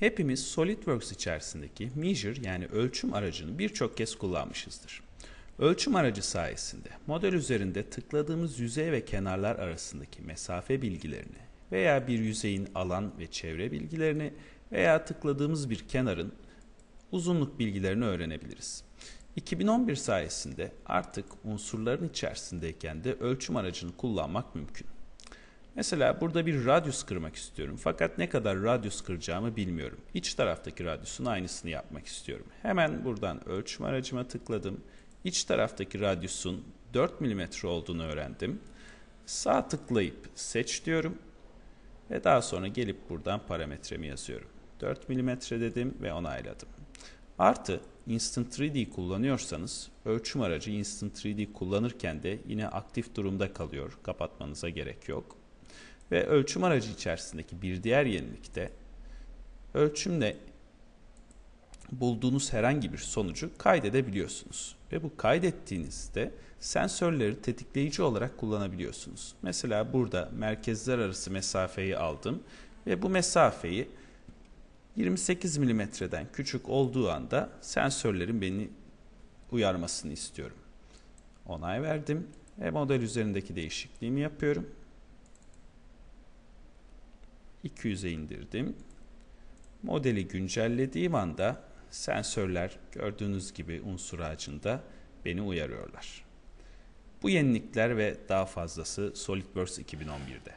Hepimiz SolidWorks içerisindeki measure yani ölçüm aracını birçok kez kullanmışızdır. Ölçüm aracı sayesinde model üzerinde tıkladığımız yüzey ve kenarlar arasındaki mesafe bilgilerini veya bir yüzeyin alan ve çevre bilgilerini veya tıkladığımız bir kenarın uzunluk bilgilerini öğrenebiliriz. 2011 sayesinde artık unsurların içerisindeyken de ölçüm aracını kullanmak mümkün. Mesela burada bir radyus kırmak istiyorum. Fakat ne kadar radyus kıracağımı bilmiyorum. İç taraftaki radyusun aynısını yapmak istiyorum. Hemen buradan ölçüm aracıma tıkladım. İç taraftaki radyusun 4 mm olduğunu öğrendim. Sağ tıklayıp seç diyorum. Ve daha sonra gelip buradan parametremi yazıyorum. 4 mm dedim ve onayladım. Artı Instant 3D kullanıyorsanız ölçüm aracı Instant 3D kullanırken de yine aktif durumda kalıyor. Kapatmanıza gerek yok. Ve ölçüm aracı içerisindeki bir diğer yenilik de ölçümle bulduğunuz herhangi bir sonucu kaydedebiliyorsunuz. Ve bu kaydettiğinizde sensörleri tetikleyici olarak kullanabiliyorsunuz. Mesela burada merkezler arası mesafeyi aldım ve bu mesafeyi 28 milimetreden küçük olduğu anda sensörlerin beni uyarmasını istiyorum. Onay verdim ve model üzerindeki değişikliğimi yapıyorum. 200'e indirdim. Modeli güncellediğim anda sensörler gördüğünüz gibi unsur ağacında beni uyarıyorlar. Bu yenilikler ve daha fazlası SolidWorks 2011'de.